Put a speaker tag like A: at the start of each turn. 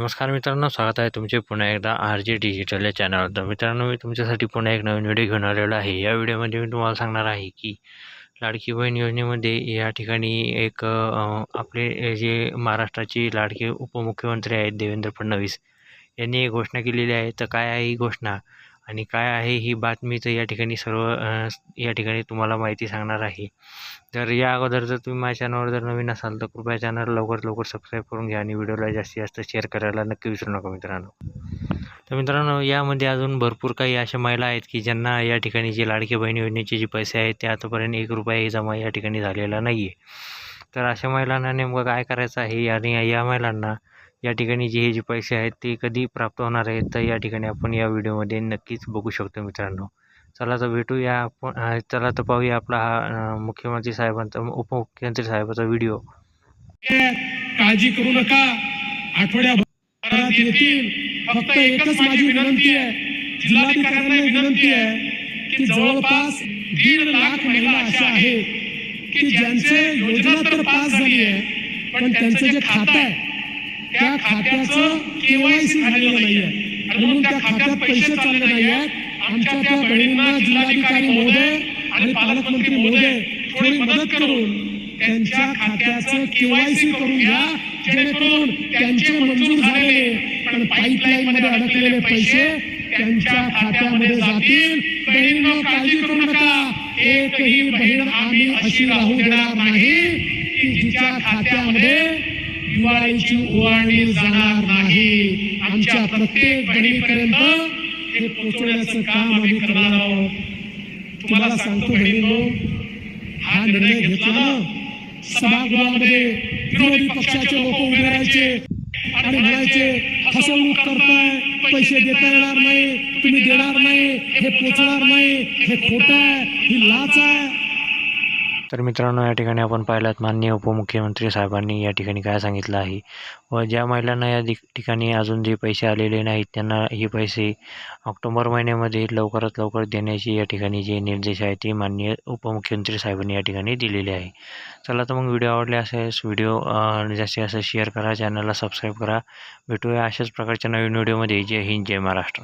A: नमस्कार मित्रांनो स्वागत आहे तुमचे पुन्हा एकदा आर जे डिजिटल या चॅनलवर तर मित्रांनो मी तुमच्यासाठी पुन्हा एक नवीन व्हिडिओ घेऊन आलेलो आहे. या व्हिडिओमध्ये मी तुम्हाला सांगणार आहे की लाडकी बहीण योजनेमध्ये या ठिकाणी एक आपले जे महाराष्ट्राचे लाडके उपमुख्यमंत्री आहेत देवेंद्र फडणवीस यांनी एक घोषणा केलेली आहे. तर काय आहे ही घोषणा? आणि काय आहे ही बातमी तर या ठिकाणी सर्व या ठिकाणी तुम्हाला माहिती सांगणार आहे. तर या अगोदर जर तुम्ही माझ्या चॅनलवर जर नवीन असाल तर कृपया चॅनल लवकर लवकर सबस्क्राईब करून घ्या आणि व्हिडिओला जास्तीत जास्त शेअर करायला नक्की विसरू नका मित्रांनो. तर मित्रांनो यामध्ये अजून भरपूर काही अशा महिला आहेत की ज्यांना या ठिकाणी जे लाडकी बहिणी योजनेचे जे पैसे आहेत ते आतापर्यंत एक रुपयाही जमा या ठिकाणी झालेला नाही आहे तर अशा महिलांना नेमकं काय करायचं आहे आणि या महिलांना या ठिकाणी जे हे जे पैसे आहेत ते कधी प्राप्त होणार आहेत तर या ठिकाणी आपण या व्हिडिओमध्ये नक्कीच बघू शकतो मित्रांनो. चला तर भेटूया आपण चला तर पाहूया आपला हा मुख्यमंत्री साहेबांचा उपमुख्यमंत्री साहेबाचा व्हिडिओ.
B: काळजी करू नका. आठवड्याभरात येतील. फक्त एकच माझी विनंती आहे. जिल्हाधिकाऱ्यांना विनंती आहे की जवळपास दीड लाख महिला अशा आहेत की ज्यांचे योजना तर पास झाली आहे पण त्यांचं जे खातं आहे त्या खात्याचं केवायसी झालेलं नाही आहे आणि म्हणून त्या खात्यात पैसे चालले नाही आहेत आमच्या त्या बहिणींना जिल्हाधिकारी महोदय आणि पालकमंत्री महोदय थोडी मदत करून त्यांच्या खात्याचं केवायसी करून घ्या. जेणेकरून त्यांचे मंजूर झालेले पण पाईपलाईन मध्ये अडकलेले पैसे त्यांच्या खात्यामध्ये जातील. बहिणींनो काळजी करू नका. एकही बहीण आम्ही अशी राहू देणार नाही की जिच्या खात्यामध्ये दिवाळीची ओवाळणी जाणार नाही. आमच्या प्रत्येक बहिणीपर्यंत हे पोचवण्याचं काम आम्ही करणार आहोत. तुम्हाला सांगतो बहिणींनो हा निर्णय घेतला ना सभागृहामध्ये विरोधी पक्षाचे लोक उभे राहायचे आणि म्हणायचे फसवणूक करताय पैसे देता येणार नाही तुम्ही देणार नाही हे पोचणार नाही हे खोट आहे ही लाच आहे.
A: तर मित्रांनो या ठिकाणी आपण पाहिलात माननीय उपमुख्यमंत्री साहेबांनी या ठिकाणी काय सांगितलं आहे व ज्या महिलांना या दि- ठिकाणी अजून जे पैसे आलेले नाहीत त्यांना हे पैसे ऑक्टोबर महिन्यामध्ये लवकरात लवकर देण्याची या ठिकाणी जे निर्देश आहेत ते माननीय उपमुख्यमंत्री साहेबांनी या ठिकाणी दिलेले आहे. चला तर मग व्हिडिओ आवडले असेल व्हिडिओ जास्तीत जास्त शेअर करा चॅनलला सबस्क्राईब करा. भेटूया अशाच प्रकारच्या नवीन व्हिडिओमध्ये. जय हिंद जय महाराष्ट्र.